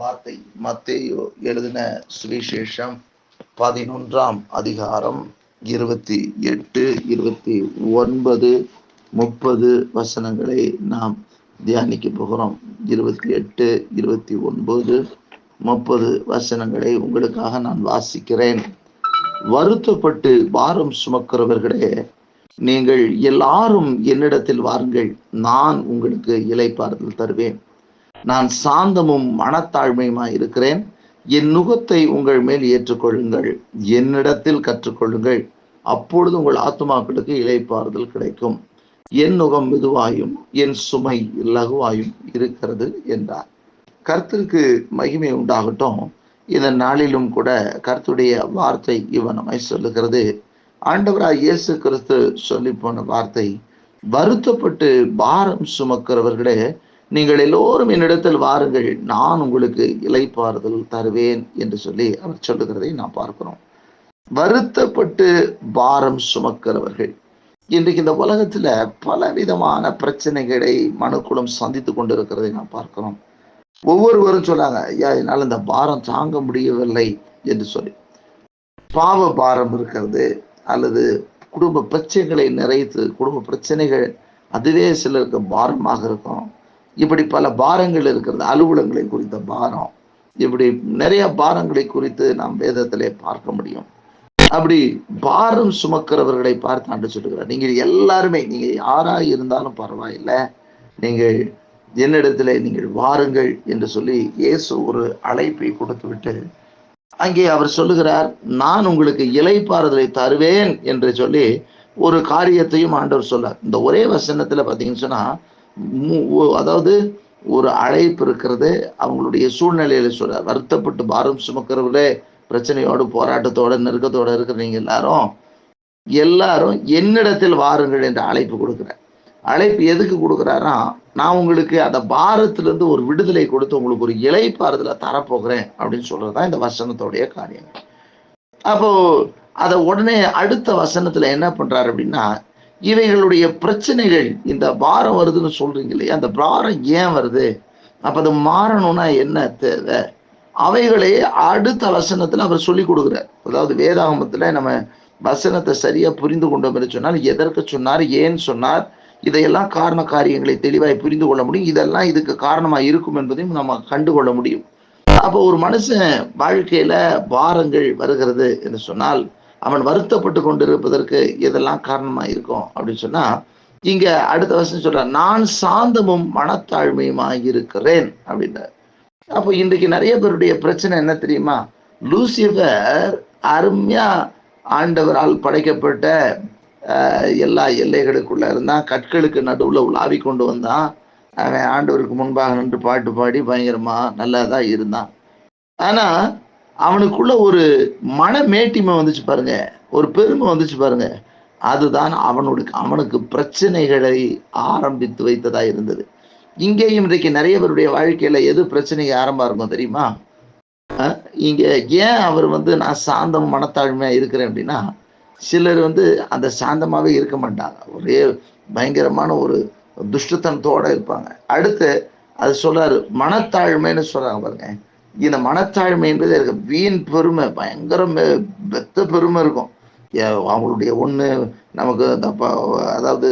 வார்த்தை. மத்தேயோ எழுதின சுவிசேஷம் பதினொன்றாம் அதிகாரம் இருபத்தி எட்டு இருபத்தி ஒன்பது முப்பது வசனங்களை நாம் தியானிக்க போகிறோம். இருபத்தி எட்டு இருபத்தி ஒன்பது முப்பது வசனங்களை உங்களுக்காக நான் வாசிக்கிறேன். வருத்தப்பட்டு பாரம் சுமக்கிறவர்களே நீங்கள் எல்லாரும் என்னிடத்தில் வாருங்கள். நான் உங்களுக்கு இலைப்பாறுதல் தருவேன். நான் சாந்தமும் மனத்தாழ்மையுமாய் இருக்கிறேன். என் நுகத்தை உங்கள் மேல் ஏற்றுக்கொள்ளுங்கள். என்னிடத்தில் கற்றுக்கொள்ளுங்கள். அப்பொழுது உங்கள் ஆத்மாக்களுக்கு இலைப்பாறுதல் கிடைக்கும். என் நுகம் மெதுவாயும் என் சுமை லகுவாயும் இருக்கிறது என்றார். கருத்திற்கு மகிமை உண்டாகட்டும். இந்த நாளிலும் கூட கருத்துடைய வார்த்தை இவனமை சொல்லுகிறது. ஆண்டவராய் இயேசு கிறிஸ்து சொல்லி போன வார்த்தை வருத்தப்பட்டு பாரம் சுமக்கிறவர்களே நீங்கள் எல்லோரும் என்னிடத்தில் வாருங்கள் நான் உங்களுக்கு இலைப்பாறுதல் தருவேன் என்று சொல்லி அவர் சொல்லுகிறதை நாம் பார்க்கிறோம். வருத்தப்பட்டு பாரம் சுமக்கிறவர்கள். இன்றைக்கு இந்த உலகத்துல பல விதமான பிரச்சனைகளை மனுக்குளம் சந்தித்து கொண்டிருக்கிறதை நாம் பார்க்கிறோம். ஒவ்வொருவரும் சொன்னாங்க ஐயா என்னால் இந்த பாரம் தாங்க முடியவில்லை என்று சொல்லி. பாவ பாரம் இருக்கிறது அல்லது குடும்ப பிரச்சனைகளை நிறைத்து குடும்ப பிரச்சனைகள் அதுவே சிலருக்கு பாரமாக இருக்கும். இப்படி பல பாரங்கள் இருக்கிறது. அலுவலங்களை குறித்த பாரம். இப்படி நிறைய பாரங்களை குறித்து நாம் வேதத்திலே பார்க்க முடியும். அப்படி பாரம் சுமக்கிறவர்களை பார்த்து ஆண்டு சொல்லுகிறார். நீங்கள் எல்லாருமே நீங்க யாரா இருந்தாலும் பரவாயில்லை. நீங்கள் என்னிடத்துல நீங்கள் வாருங்கள் என்று சொல்லி இயேசு ஒரு அழைப்பை கொடுத்து விட்டு அங்கே அவர் சொல்லுகிறார் நான் உங்களுக்கு இலைப்பாறுதலை தருவேன் என்று சொல்லி ஒரு காரியத்தையும் ஆண்டவர் சொல்ல இந்த ஒரே வசனத்துல பாத்தீங்கன்னு சொன்னா அதாவது ஒரு அழைப்பு இருக்கிறது அவங்களுடைய சூழ்நிலையில சொல்ல வருத்தப்பட்டு பாரம் சுமக்கிறவர்களே பிரச்சனையோடு போராட்டத்தோட நெருக்கத்தோட இருக்கிறீங்க எல்லாரும் எல்லாரும் என்னிடத்தில் வாருங்கள் என்று அழைப்பு கொடுக்குறேன். அழைப்பு எதுக்கு கொடுக்குறாரா நான் உங்களுக்கு அந்த பாரத்திலிருந்து ஒரு விடுதலை கொடுத்து உங்களுக்கு ஒரு இலைப்பாறுதலை தரப்போகிறேன் அப்படின்னு சொல்றதுதான் இந்த வசனத்தோடைய காரியம் அப்போ அதை உடனே அடுத்த வசனத்துல என்ன பண்றாரு அப்படின்னா இவைகளுடைய பிரச்சனைகள் இந்த பாரம் வருதுன்னு சொல்றீங்க இல்லையா? அந்த பாரம் ஏன் வருது? அப்ப அது மாறணும்னா என்ன தேவை? அவைகளை அடுத்த வசனத்துல அவர் சொல்லி கொடுக்குறார். அதாவது வேதாகமத்துல நம்ம வசனத்தை சரியா புரிந்து கொண்டோம் என்று சொன்னால் எதற்கு சொன்னார் ஏன் சொன்னார் இதையெல்லாம் காரண காரியங்களை தெளிவாய் புரிந்து கொள்ள முடியும். இதெல்லாம் இதுக்கு காரணமா இருக்கும் என்பதையும் நம்ம கண்டுகொள்ள முடியும். அப்போ ஒரு மனுஷன் வாழ்க்கையில பாரங்கள் வருகிறது என்று சொன்னால் அவன் வருத்தப்பட்டு கொண்டிருப்பதற்கு இதெல்லாம் காரணமா இருக்கும் அப்படின்னு சொன்னா இங்க அடுத்த வருஷம் சொல்றான் நான் சாந்தமும் மனத்தாழ்மையுமாக இருக்கிறேன் அப்படின்றார். அப்போ இன்றைக்கு நிறைய பேருடைய பிரச்சனை என்ன தெரியுமா? லூசிபர் அருமையா ஆண்டவரால் படைக்கப்பட்ட எல்லா எல்லைகளுக்குள்ள இருந்தான் கற்களுக்கு நடுவுல உலாவி கொண்டு வந்தான். அவன் ஆண்டவருக்கு முன்பாக நின்று பாட்டு பாடி பயங்கரமா நல்லாதான் இருந்தான். ஆனா அவனுக்குள்ள ஒரு மன மேட்டிமை வந்துச்சு பாருங்க. ஒரு பெருமை வந்துச்சு பாருங்க. அதுதான் அவனுடைய அவனுக்கு பிரச்சனைகளை ஆரம்பித்து வைத்ததா இருந்தது. இங்கேயும் இன்றைக்கு நிறைய பேருடைய வாழ்க்கையில எது பிரச்சனைக்கு ஆரம்பம் இருக்கும் தெரியுமா? இங்க ஏன் அவர் வந்து நான் சாந்தம் மனத்தாழ்மையா இருக்கிறேன் அப்படின்னா சிலர் வந்து அந்த சாந்தமாவே இருக்க மாட்டாங்க. ஒரே பயங்கரமான ஒரு துஷ்டத்தனத்தோட இருப்பாங்க. அடுத்து அது சொல்றாரு மனத்தாழ்மைன்னு சொல்றாங்க பாருங்க. இந்த மனத்தாழ்மை என்பது இருக்கு. வீண் பெருமை பயங்கர பெத்த பெருமை இருக்கும். அவங்களுடைய ஒன்று நமக்கு அதாவது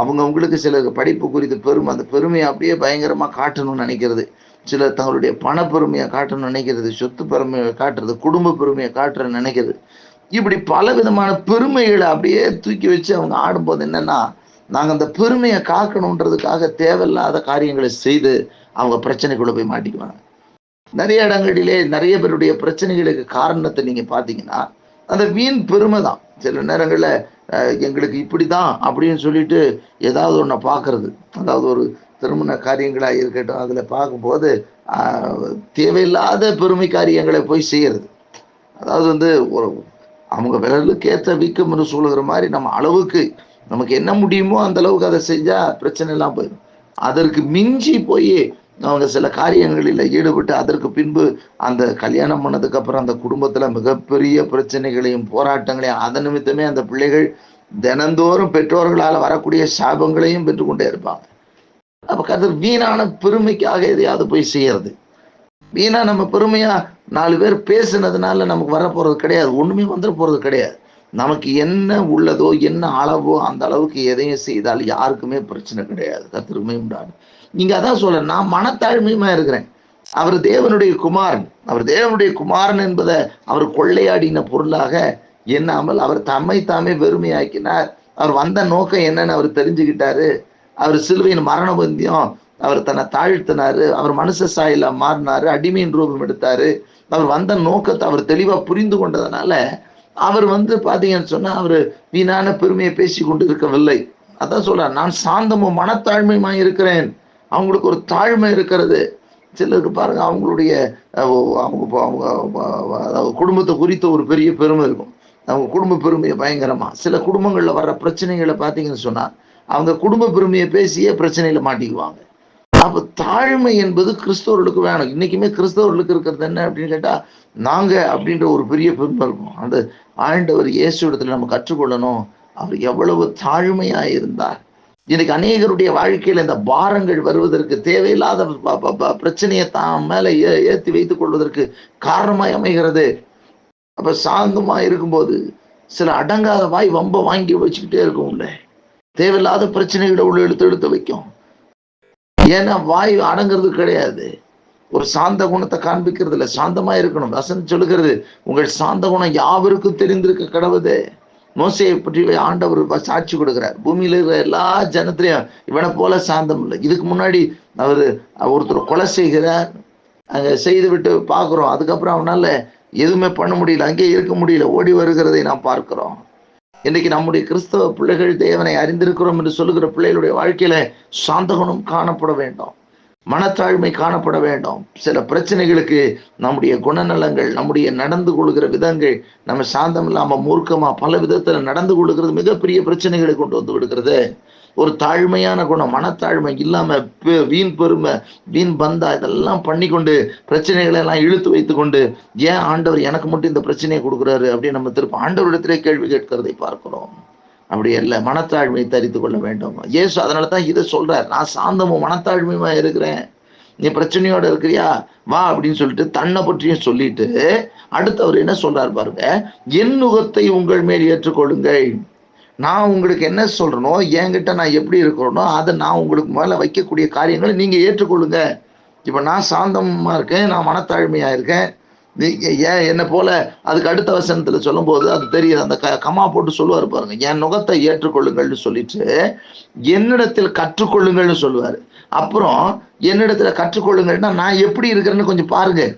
அவங்கவுங்களுக்கு சில படிப்பு குறித்த பெருமை அந்த பெருமையை அப்படியே பயங்கரமாக காட்டணும்னு நினைக்கிறது. சிலர் தங்களுடைய பண பெருமையை காட்டணும்னு நினைக்கிறது சொத்து பெருமையை காட்டுறது குடும்ப பெருமையை காட்டுறன்னு நினைக்கிறது. இப்படி பல விதமான பெருமைகளை அப்படியே தூக்கி வச்சு அவங்க ஆடும்போது என்னன்னா நாங்கள் அந்த பெருமையை காக்கணுன்றதுக்காக தேவையில்லாத காரியங்களை செய்து அவங்க பிரச்சனைக்குள்ளே போய் மாட்டிக்குவாங்க. நிறைய இடங்களிலே நிறைய பேருடைய பிரச்சனைகளுக்கு காரணத்தை நீங்க பாத்தீங்கன்னா அந்த வீண் பெருமை தான். சில நேரங்களில் எங்களுக்கு இப்படிதான் அப்படின்னு சொல்லிட்டு ஏதாவது ஒன்றை பார்க்கறது. அதாவது ஒரு திருமண காரியங்களா இருக்கட்டும் அதுல பார்க்கும்போது தேவையில்லாத பெருமை காரியங்களை போய் செய்யறது. அதாவது வந்து ஒரு அவங்க விரலுக்கு ஏற்ற வீக்கம் என்று சொல்லுகிற மாதிரி நம்ம அளவுக்கு நமக்கு என்ன முடியுமோ அந்த அளவுக்கு அதை செஞ்சால் பிரச்சனை எல்லாம் போயிடும். அதற்கு மிஞ்சி போய் அவங்க சில காரியங்களில் ஈடுபட்டு அதற்கு பின்பு அந்த கல்யாணம் பண்ணதுக்கு அப்புறம் அந்த குடும்பத்துல மிகப்பெரிய பிரச்சனைகளையும் போராட்டங்களையும் அதன் நிமித்தமே அந்த பிள்ளைகள் தினந்தோறும் பெற்றோர்களால் வரக்கூடிய சாபங்களையும் பெற்றுக்கொண்டே இருப்பாங்க. அப்ப கதர் வீணான பெருமைக்காக எதையாவது போய் செய்யறது. வீணா நம்ம பெருமையா நாலு பேர் பேசுனதுனால நமக்கு வர போறது கிடையாது. ஒண்ணுமே வந்துட போறது கிடையாது. நமக்கு என்ன உள்ளதோ என்ன அளவோ அந்த அளவுக்கு எதையும் செய்தால் யாருக்குமே பிரச்சனை கிடையாது. கத்திரமே உண்டான நீங்க அதான் சொல்ல நான் மனத்தாழ்மையுமா இருக்கிறேன். அவர் தேவனுடைய குமாரன். அவர் தேவனுடைய குமாரன் என்பதை அவர் கொள்ளையாடின பொருளாக எண்ணாமல் அவர் தம்மை தாமே வெறுமையாக்கினார். அவர் வந்த நோக்கம் என்னன்னு அவர் தெரிஞ்சுக்கிட்டாரு. அவர் சிலுவையின் மரண பந்தியம் அவர் தன்னை தாழ்த்தினாரு. அவர் மனுஷ சாயில மாறினாரு. அடிமையின் ரூபம் எடுத்தாரு. அவர் வந்த நோக்கத்தை அவர் தெளிவா புரிந்து கொண்டதுனால அவர் வந்து பாத்தீங்கன்னு சொன்னா அவர் வீணான பெருமையை பேசி கொண்டு இருக்கவில்லை அதான் சொல்ற நான் சாந்தமும் மனத்தாழ்மையுமா இருக்கிறேன். அவங்களுக்கு ஒரு தாழ்மை இருக்கிறது. சிலருக்கு பாருங்க அவங்களுடைய அவங்க அவங்க அதாவது குடும்பத்தை குறித்த ஒரு பெரிய பெருமை இருக்கும். அவங்க குடும்ப பெருமையை பயங்கரமா. சில குடும்பங்கள்ல வர்ற பிரச்சனைகளை பார்த்தீங்கன்னு சொன்னா அவங்க குடும்ப பெருமையை பேசியே பிரச்சனையில மாட்டிக்குவாங்க. அப்ப தாழ்மை என்பது கிறிஸ்தவர்களுக்கு வேணும். இன்னைக்குமே கிறிஸ்தவர்களுக்கு இருக்கிறது என்ன அப்படின்னு கேட்டா நாங்க அப்படின்ற ஒரு பெரிய பெருமை இருக்கும். அந்த ஆண்டவர் இயேசு இடத்துல நம்ம கற்றுக்கொள்ளணும். அவர் எவ்வளவு தாழ்மையா இருந்தார் இன்னைக்கு அநேகருடைய வாழ்க்கையில் இந்த பாரங்கள் வருவதற்கு தேவையில்லாத பிரச்சனையை தான் மேல ஏற்றி வைத்துக் கொள்வதற்கு காரணமாய் அமைகிறது. அப்ப சாந்தமா இருக்கும்போது சில அடங்காத வாய் வம்ப வாங்கி வச்சுக்கிட்டே இருக்கும்ல தேவையில்லாத பிரச்சனைகளை உள்ள எடுத்து எடுத்து வைக்கும். ஏன்னா வாய் அடங்கிறது கிடையாது. ஒரு சாந்த குணத்தை காண்பிக்கிறது இல்லை சாந்தமா இருக்கணும். வசன் சொல்லுகிறது உங்கள் சாந்த குணம் யாவருக்கும் தெரிந்திருக்க கடவுதே மோசையை பற்றி ஆண்டவர் சாட்சி கொடுக்குறார். பூமியில் இருக்கிற எல்லா ஜனத்திலையும் இவனை போல சாந்தம் இல்லை. இதுக்கு முன்னாடி அவர் ஒருத்தர் கொலை செய்கிறார். அங்கே செய்து விட்டு பார்க்குறோம். அதுக்கப்புறம் அவனால் எதுவுமே பண்ண முடியல. அங்கே இருக்க முடியல. ஓடி வருகிறதை நாம் பார்க்கிறோம். இன்றைக்கு நம்முடைய கிறிஸ்தவ பிள்ளைகள் தேவனை அறிந்திருக்கிறோம் என்று சொல்லுகிற பிள்ளைகளுடைய வாழ்க்கையில சாந்த குணம் காணப்பட வேண்டும். மனத்தாழ்மை காணப்பட வேண்டும். சில பிரச்சனைகளுக்கு நம்முடைய குணநலங்கள் நம்முடைய நடந்து கொள்கிற விதங்கள் நம்ம சாந்தம் இல்லாமல் மூர்க்கமாக பல விதத்தில் நடந்து கொள்கிறது மிகப்பெரிய பிரச்சனைகளை கொண்டு வந்து விடுகிறது. ஒரு தாழ்மையான குணம் மனத்தாழ்மை இல்லாமல் வீண் பெருமை வீண் பந்தா இதெல்லாம் பண்ணி கொண்டு பிரச்சனைகளை எல்லாம் இழுத்து வைத்து கொண்டு ஏன் ஆண்டவர் எனக்கு மட்டும் இந்த பிரச்சனையை கொடுக்குறாரு அப்படின்னு நம்ம திரும்ப ஆண்டவரிடத்திலே கேள்வி கேட்கிறதை பார்க்கிறோம். அப்படி அல்ல மனத்தாழ்மை தரித்து கொள்ள வேண்டும். ஏசு அதனால தான் இதை சொல்றார். நான் சாந்தமும் மனத்தாழ்மையுமா இருக்கிறேன்? நீ பிரச்சனையோட இருக்கிறியா? வா அப்படின்னு சொல்லிட்டு தன்னை பற்றியும் சொல்லிட்டு அடுத்து அவர் என்ன சொல்றாரு பாருங்க என் நுகத்தை உங்கள் மேல் ஏற்றுக்கொள்ளுங்கள். நான் உங்களுக்கு என்ன சொல்றனோ என்கிட்ட நான் எப்படி இருக்கிறனோ அதை நான் உங்களுக்கு மேல வைக்கக்கூடிய காரியங்களை நீங்க ஏற்றுக்கொள்ளுங்க. இப்ப நான் சாந்தமா இருக்கேன் நான் மனத்தாழ்மையா இருக்கேன். ஏன் என்ன போல அதுக்கு அடுத்த வசனத்துல சொல்லும் போது அது தெரியுது. அந்த க கமா போட்டு சொல்லுவார் பாருங்க. என் நுகத்தை ஏற்றுக்கொள்ளுங்கள்னு சொல்லிட்டு என்னிடத்தில் கற்றுக்கொள்ளுங்கள்னு சொல்லுவாரு. அப்புறம் என்னிடத்துல கற்றுக்கொள்ளுங்கள்னா நான் எப்படி இருக்கிறேன்னு கொஞ்சம் பாருங்க.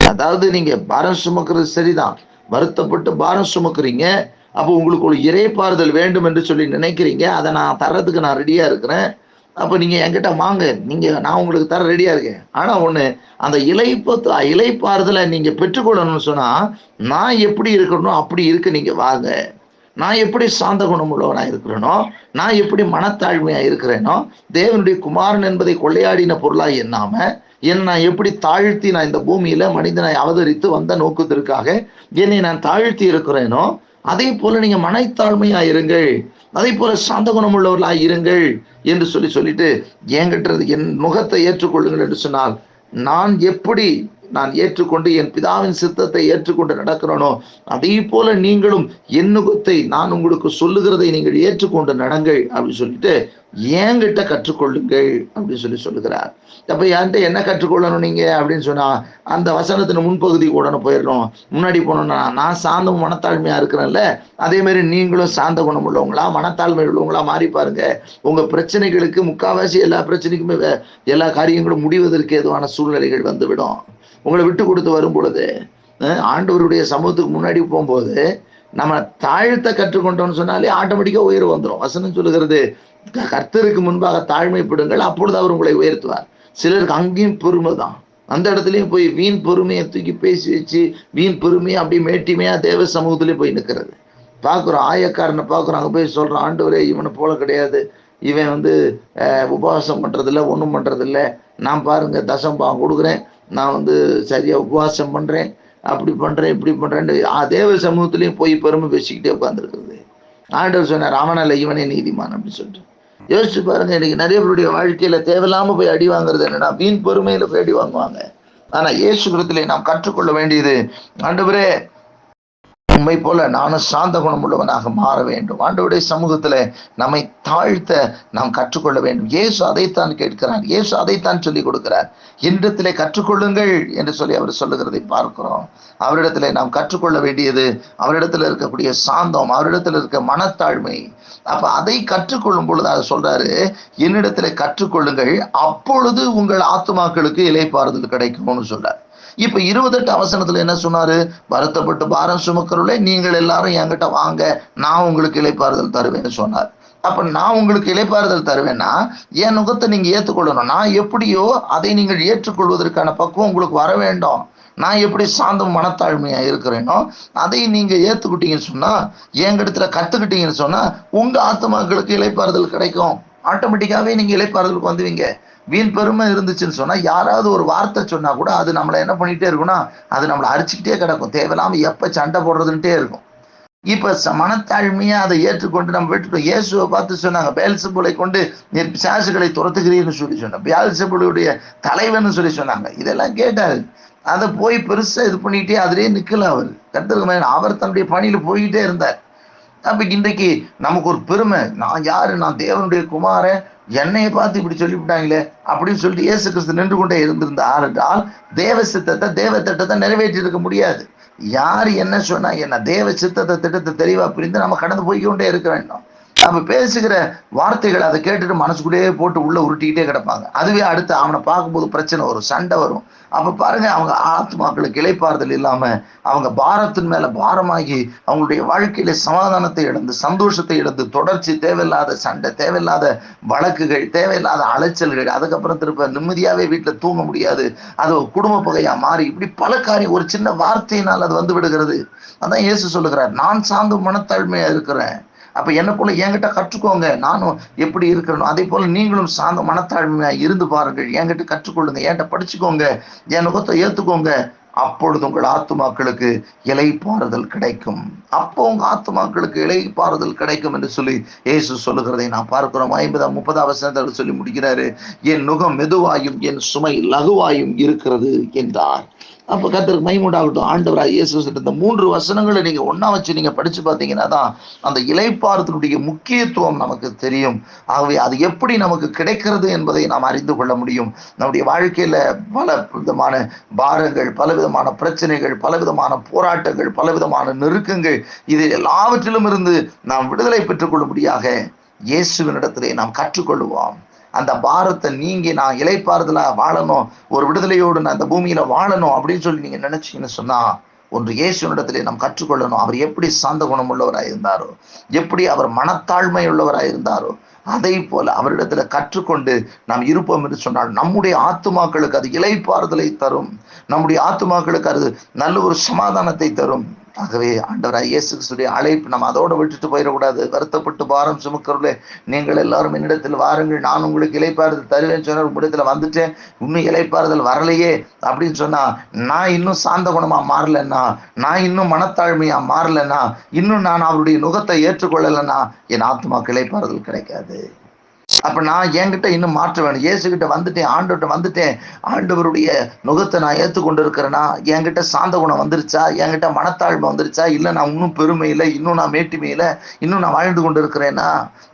அதாவது நீங்க பாரம் சுமக்கிறது சரிதான். வருத்தப்பட்டு பாரம் சுமக்குறீங்க. அப்போ உங்களுக்கு ஒரு இறைப்பாறுதல் வேண்டும் என்று சொல்லி நினைக்கிறீங்க. அதை நான் தர்றதுக்கு நான் ரெடியா இருக்கிறேன். அப்போ நீங்கள் என்கிட்ட வாங்க. நீங்கள் நான் உங்களுக்கு தர ரெடியாக இருக்கேன். ஆனால் ஒன்று அந்த இலைப்பத்து இலைப்பாறுதலை நீங்கள் பெற்றுக்கொள்ளணும்னு சொன்னால் நான் எப்படி இருக்கணும் அப்படி இருக்க நீங்கள் வாங்க. நான் எப்படி சாந்த குணம் இருக்கிறேனோ நான் எப்படி மனத்தாழ்மையாக இருக்கிறேனோ தேவனுடைய குமாரன் என்பதை கொள்ளையாடின பொருளாக எண்ணாமல் என்னை நான் எப்படி தாழ்த்தி நான் இந்த பூமியில் மனிதனை அவதரித்து வந்த நோக்கத்திற்காக என்னை நான் தாழ்த்தி இருக்கிறேனோ அதே போல் நீங்கள் மனத்தாழ்மையாக இருங்கள். அதே போல சாந்த குணம் இருங்கள் என்று சொல்லி சொல்லிட்டு என்கிட்ட என் முகத்தை ஏற்றுக்கொள்ளுங்கள் என்று சொன்னால் நான் எப்படி நான் ஏற்றுக்கொண்டு என் பிதாவின் சித்தத்தை ஏற்றுக்கொண்டு நடக்கிறனோ அதே போல நீங்களும் என் நுகத்தை நான் உங்களுக்கு சொல்லுகிறதை நீங்கள் ஏற்றுக்கொண்டு நடங்கள் அப்படின்னு சொல்லிட்டு ஏங்கிட்ட கற்றுக்கொள்ளுங்கள் அப்படின்னு சொல்லி சொல்லுகிறார். அப்ப என்கிட்ட என்ன கற்றுக்கொள்ளணும் நீங்க? அப்படின்னு சொன்னா அந்த வசனத்தின் முன்பகுதி உடனே போயிடணும் முன்னாடி போனோம்னா நான் சாந்த மனத்தாழ்மையா இருக்கிறேன்ல அதே மாதிரி நீங்களும் சாந்த குணம் உள்ளவங்களா மனத்தாழ்மை உள்ளவங்களா மாறி பாருங்க. உங்க பிரச்சனைகளுக்கு முக்காவாசி எல்லா பிரச்சனைக்குமே எல்லா காரியங்களும் முடிவதற்கு ஏதுவான சூழ்நிலைகள் வந்துவிடும். உங்களை விட்டு கொடுத்து வரும் பொழுது ஆண்டவருடைய சமூகத்துக்கு முன்னாடி போகும்போது நம்ம தாழ்த்த கற்றுக்கொண்டோம்னு சொன்னாலே ஆட்டோமேட்டிக்கா உயர்வு வந்துடும் வசனம் சொல்லுகிறது கர்த்தருக்கு முன்பாக தாழ்மைப்படுங்கள் அப்பொழுது அவர் உங்களை உயர்த்துவார். சிலருக்கு அங்கேயும் பெருமை தான். அந்த இடத்துலையும் போய் வீண் பொறுமையை தூக்கி பேசி வச்சு வீண் பொறுமையை அப்படியே மேட்டிமையா தேவ சமூகத்திலே போய் நிற்கிறது பார்க்குறோம் ஆயக்காரனை பார்க்குறோம் அங்கே போய் சொல்கிறோம் ஆண்டவரே இவனை போல கிடையாது. இவன் வந்து உபவாசம் பண்ணுறதில்ல ஒன்றும் பண்ணுறதில்ல நான் பாருங்க தசம்பாகம் கொடுக்குறேன். நான் வந்து சரியாக உபவாசம் பண்ணுறேன் அப்படி பண்ணுறேன் இப்படி பண்ணுறேன் தேவ சமூகத்துலேயும் போய் பெருமை பேசிக்கிட்டே உட்காந்துருக்குறது ஆண்டவர் சொன்னார் ராமனால இவனே நீதிமான் அப்படின்னு சொல்லிட்டு. யோசிச்சு பாருங்க இன்னைக்கு நிறைய பேருடைய வாழ்க்கையில தேவையில்லாம போய் அடி வாங்குறது என்னன்னா வீண் பொறுமையில போய் அடி வாங்குவாங்க. ஆனா இயேசுகிறத்திலே நாம் கற்றுக்கொள்ள வேண்டியது ஆண்டவரே உண்மை போல நானும் சாந்த குணம் உள்ளவனாக மாற வேண்டும். ஆண்டவருடைய சமூகத்துல நம்மை தாழ்த்த நாம் கற்றுக்கொள்ள வேண்டும். இயேசு அதைத்தான் கேட்கிறார். இயேசு அதைத்தான் சொல்லி கொடுக்கிறார். என்னிடத்திலே கற்றுக்கொள்ளுங்கள் என்று சொல்லி அவர் சொல்லுகிறதை பார்க்கிறோம். அவரிடத்துல நாம் கற்றுக்கொள்ள வேண்டியது அவரிடத்துல இருக்கக்கூடிய சாந்தம் அவரிடத்துல இருக்க மனத்தாழ்மை. அப்ப அதை கற்றுக்கொள்ளும் பொழுது அதை சொல்றாரு என்னிடத்துல கற்றுக்கொள்ளுங்கள் அப்பொழுது உங்கள் ஆத்துமாக்களுக்கு இலைப்பாறுதல் கிடைக்கும்னு சொல்றார். இப்ப இருபத்தெட்டு அவசரத்துல என்ன சொன்னாரு? வருத்தப்பட்டு பாரம் சுமக்கிறவர்களே நீங்கள் எல்லாரும் என்கிட்ட வாங்க நான் உங்களுக்கு இலைப்பாறுதல் தருவேன்னு சொன்னார். அப்ப நான் உங்களுக்கு இலைப்பாறுதல் தருவேன்னா என் நுகத்தை நீங்க ஏற்றுக்கொள்ளணும் நான் எப்படியோ அதை நீங்கள் ஏற்றுக்கொள்வதற்கான பக்குவம் உங்களுக்கு வர வேண்டும். நான் எப்படி சாந்தம் மனத்தாழ்மையா இருக்கிறேனோ அதை நீங்க ஏத்துக்கிட்டீங்கன்னு சொன்னா என்கிட்ட கத்துக்கிட்டீங்கன்னு சொன்னா உங்க ஆத்மாக்களுக்கு இலைப்பாறுதல் கிடைக்கும். ஆட்டோமேட்டிக்காவே நீங்க இலைப்பாறுதலுக்கு வந்துவீங்க. வீண் பெருமை இருந்துச்சுன்னு சொன்னா யாராவது ஒரு வார்த்தை சொன்னா கூட அது நம்மளை என்ன பண்ணிட்டே இருக்கும்னா அது நம்மளை அரிச்சுக்கிட்டே கிடக்கும். தேவையில்லாம எப்ப சண்டை போடுறதுன்ட்டே இருக்கும். இப்ப ச- மனத்தாழ்மையா அதை ஏற்றுக்கொண்டு நம்ம விட்டுட்டோம். இயேசுவை பார்த்து சொன்னாங்க பேல்சபுளை கொண்டு நீர் பிசாசுகளை துரத்துக்கிறீன்னு சொல்லி சொன்னாங்க. பேல்சபுளுடைய தலைவன் சொல்லி சொன்னாங்க. இதெல்லாம் கேட்டாரு. அதை போய் பெருசா இது பண்ணிட்டே அதிலே நிக்கல அவர். கருத்துருக்கு அவர் தன்னுடைய பணியில போய்கிட்டே இருந்தார். அப்ப இன்றைக்கு நமக்கு ஒரு பெருமை. நான் யாரு? நான் தேவனுடைய குமாரன். என்னையை பார்த்து இப்படி சொல்லிவிட்டாங்களே அப்படின்னு சொல்லிட்டு இயேசு கிறிஸ்து நின்று கொண்டே இருந்திருந்த என்றால் தேவ சித்தத்தை தேவ திட்டத்தை நிறைவேற்றி இருக்க முடியாது. யார் என்ன சொன்னா என்ன தேவ சித்தத்தை திட்டத்தை தெளிவா புரிந்து நம்ம கடந்து போய்க்கொண்டே இருக்க வேண்டும். நம்ம பேசுகிற வார்த்தைகள் அதை கேட்டுட்டு மனசுக்குள்ளேயே போட்டு உள்ள உருட்டிக்கிட்டே கிடப்பாங்க. அதுவே அடுத்து அவனை பார்க்கும்போது பிரச்சனை வரும் சண்டை வரும். அப்ப பாருங்க அவங்க ஆத்மாக்களுக்கு இலைப்பாறுதல் இல்லாம அவங்க பாரத்தின் மேல பாரமாகி அவங்களுடைய வாழ்க்கையில சமாதானத்தை இழந்து சந்தோஷத்தை இழந்து தொடர்ச்சி தேவையில்லாத சண்டை தேவையில்லாத வழக்குகள் தேவையில்லாத அலைச்சல்கள் அதுக்கப்புறம் திருப்ப நிம்மதியாவே வீட்டுல தூங்க முடியாது அது குடும்ப பகையா மாறி இப்படி பல காரியம் ஒரு சின்ன வார்த்தையினால் அது வந்து விடுகிறது. அதான் இயேசு சொல்லுகிறார் நான் சார்ந்து மனத்தாழ்மையா இருக்கிறேன். அப்ப என்ன போல என்கிட்ட கற்றுக்கோங்க. நானும் எப்படி இருக்கிறனோ அதே போல நீங்களும் சாந்த மனத்தாழ்மையா இருந்து பாருங்கள். என்கிட்ட கற்றுக்கொள்ளுங்க. என்கிட்ட படிச்சுக்கோங்க. என் நுகத்தை ஏத்துக்கோங்க. அப்பொழுது உங்கள் ஆத்துமாக்களுக்கு இலைப்பாறுதல் கிடைக்கும். அப்போ உங்க ஆத்துமாக்களுக்கு இலை பாறுதல் கிடைக்கும் என்று சொல்லி இயேசு சொல்லுகிறதை நான் பார்க்கிறோம். ஐம்பதாம் முப்பதாம் வசனத்தில் சொல்லி முடிக்கிறாரு. என் நுகம் மெதுவாயும் என் சுமை லகுவாயும் இருக்கிறது என்றார். அப்ப கத்திற்கு மைமுண்டாகட்டும் ஆண்டவராக இயேசு இந்த மூன்று வசனங்களை நீங்க ஒன்றா வச்சு நீங்க படிச்சு பார்த்தீங்கன்னா தான் அந்த இலைப்பாரத்தினுடைய முக்கியத்துவம் நமக்கு தெரியும். ஆகவே அது எப்படி நமக்கு கிடைக்கிறது என்பதை நாம் அறிந்து கொள்ள முடியும். நம்முடைய வாழ்க்கையில பல விதமான பாரங்கள் பல விதமான பிரச்சனைகள் பல விதமான போராட்டங்கள் பல விதமான நெருக்கங்கள் இது எல்லாவற்றிலும் இருந்து நாம் விடுதலை பெற்றுக் கொள்ளும்படியாக இயேசுவினிடத்திலே நாம் கற்றுக்கொள்வோம் அந்த பாரத்தை நீங்கி நான் இலைப்பாறுதலா வாழணும் ஒரு விடுதலையோடு நான் இந்த பூமியில வாழணும் அப்படின்னு சொல்லி நீங்க நினைச்சீங்கன்னு சொன்னா ஒன்று இயேசுனிடத்திலே நாம் கற்றுக்கொள்ளணும். அவர் எப்படி சாந்த குணம் உள்ளவராய் இருந்தாரோ எப்படி அவர் மனத்தாழ்மை உள்ளவராக இருந்தாரோ அதை போல அவரிடத்துல கற்றுக்கொண்டு நாம் இருப்போம் என்று சொன்னால் நம்முடைய ஆத்துமாக்களுக்கு அது இலைப்பாறுதலை தரும். நம்முடைய ஆத்துமாக்களுக்கு அது நல்ல ஒரு சமாதானத்தை தரும். ஆகவே ஆண்டவராய் இயேசு கிறிஸ்துடைய அழைப்பு நம்ம அதோட விட்டுட்டு போயிடக்கூடாது. வருத்தப்பட்டு பாரம் சுமக்கிறவர்களே நீங்கள் எல்லாரும் என்னிடத்தில் வாருங்கள். நான் உங்களுக்கு இலைப்பாறுதல் தருவேன் சொன்ன உங்களிடத்துல வந்துட்டேன். இன்னும் இலைப்பாறுதல் வரலையே அப்படின்னு சொன்னா நான் இன்னும் சாந்த குணமா மாறலன்னா நான் இன்னும் மனத்தாழ்மையா மாறலன்னா இன்னும் நான் அவருடைய நுகத்தை ஏற்றுக்கொள்ளலைன்னா என் ஆத்மா இலைப்பாறுதல் கிடைக்காது. அப்ப நான் என்கிட்ட இன்னும் மாற்ற வேணும். இயேசுகிட்ட வந்துட்டேன் ஆண்டவர்கிட்ட வந்துட்டேன். ஆண்டவருடைய நுகத்தை நான் ஏற்றுக்கொண்டு இருக்கிறேன்னா என்கிட்ட சாந்த குணம் வந்துருச்சா? என்கிட்ட மனத்தாழ்மை வந்துருச்சா? இல்லை நான் இன்னும் பெருமை இல்லை இன்னும் நான் மேட்டுமை இல்லை இன்னும் நான் வாழ்ந்து கொண்டு இருக்கிறேன்னா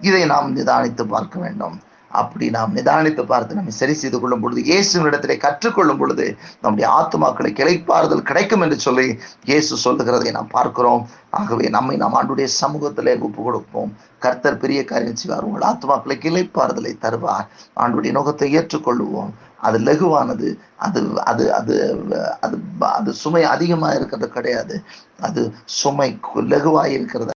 இதை நாம் நிதானித்து பார்க்க வேண்டும். அப்படி நாம் நிதானித்து பார்த்து நம்ம சரி செய்து கொள்ளும் பொழுது இயேசுவினிடத்திலே கற்றுக்கொள்ளும் பொழுது நம்முடைய ஆத்மாக்களை கிளைப்பாறுதல் கிடைக்கும் என்று சொல்லி இயேசு சொல்லுகிறதை நாம் பார்க்கிறோம். ஆகவே நம்மை நாம் ஆண்டுடைய சமூகத்திலே ஒப்பு கொடுப்போம். கர்த்தர் பெரிய காரியம் செய்வார். உங்கள் ஆத்மாக்களை கிளைப்பாறுதலை தருவார். ஆண்டுடைய நோகத்தை ஏற்றுக்கொள்ளுவோம். அது லகுவானது. அது அது அது அது அது சுமை அதிகமா இருக்கிறது கிடையாது. அது சுமை லகுவாக இருக்கிறது.